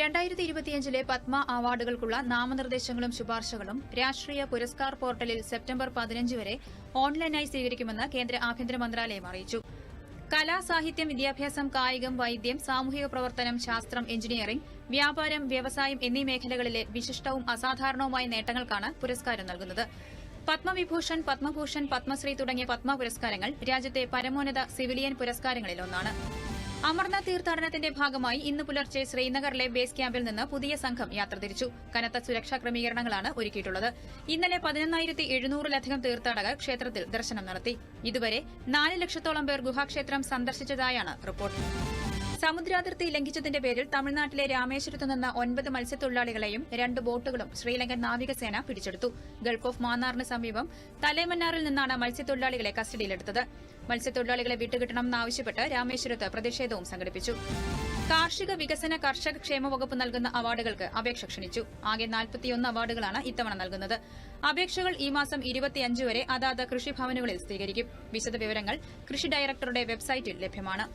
രണ്ടായിരത്തി ഇരുപത്തിയഞ്ചിലെ പത്മ അവാർഡുകൾക്കുള്ള നാമനിർദ്ദേശങ്ങളും ശുപാർശകളും രാഷ്ട്രീയ പുരസ്കാർ പോർട്ടലിൽ സെപ്റ്റംബർ പതിനഞ്ച് വരെ ഓൺലൈനായി സ്വീകരിക്കുമെന്ന് കേന്ദ്ര ആഭ്യന്തര മന്ത്രാലയം അറിയിച്ചു. കലാ സാഹിത്യം വിദ്യാഭ്യാസം കായികം വൈദ്യം സാമൂഹിക പ്രവർത്തനം ശാസ്ത്രം എഞ്ചിനീയറിംഗ് വ്യാപാരം വ്യവസായം എന്നീ മേഖലകളിലെ വിശിഷ്ടവും അസാധാരണവുമായ നേട്ടങ്ങൾക്കാണ് പുരസ്കാരം നൽകുന്നത്. പത്മവിഭൂഷൺ പത്മഭൂഷൺ പത്മശ്രീ തുടങ്ങിയ പത്മ പുരസ്കാരങ്ങൾ രാജ്യത്തെ പരമോന്നത സിവിലിയൻ പുരസ്കാരങ്ങളിലൊന്നാണ് അമർനാഥ് തീർത്ഥാടനത്തിന്റെ ഭാഗമായി ഇന്ന് പുലർച്ചെ ശ്രീനഗറിലെ ബേസ് ക്യാമ്പിൽ നിന്ന് പുതിയ സംഘം യാത്ര തിരിച്ചു. കനത്ത സുരക്ഷാ ക്രമീകരണങ്ങളാണ് ഒരുക്കിയിട്ടുള്ളത്. ഇന്നലെ പതിനൊന്നായിരത്തി എഴുന്നൂറിലധികം തീർത്ഥാടകർ ക്ഷേത്രത്തിൽ ദർശനം നടത്തി. ഇതുവരെ നാല് ലക്ഷത്തോളം പേർ ഗുഹാക്ഷേത്രം സന്ദർശിച്ചതായാണ് റിപ്പോർട്ട്. സമുദ്രാതിർത്തി ലംഘിച്ചതിന്റെ പേരിൽ തമിഴ്നാട്ടിലെ രാമേശ്വരത്ത് നിന്ന് ഒൻപത് മത്സ്യത്തൊഴിലാളികളെയും രണ്ട് ബോട്ടുകളും ശ്രീലങ്കൻ നാവികസേന പിടിച്ചെടുത്തു. ഗൾഫ് ഓഫ് മാന്നാറിന് സമീപം തലേമന്നാറിൽ നിന്നാണ് മത്സ്യത്തൊഴിലാളികളെ കസ്റ്റഡിയിലെടുത്തത്. മത്സ്യത്തൊഴിലാളികളെ വിട്ടുകിട്ടണമെന്നാവശ്യപ്പെട്ട് രാമേശ്വരത്ത് പ്രതിഷേധവും സംഘടിപ്പിച്ചു. കാർഷിക വികസന കർഷക ക്ഷേമ വകുപ്പ് നൽകുന്ന അവാർഡുകൾക്ക് അപേക്ഷ ക്ഷണിച്ചു. ആകെ നാൽപ്പത്തിയൊന്ന് അവാർഡുകളാണ് ഇത്തവണ നൽകുന്നത്. അപേക്ഷകൾ ഈ മാസം ഇരുപത്തിയഞ്ച് വരെ അതാത് കൃഷിഭവനുകളിൽ സ്വീകരിക്കും വിശദവിവരങ്ങൾ കൃഷി ഡയറക്ടറുടെ വെബ്സൈറ്റിൽ ലഭ്യമാണ്.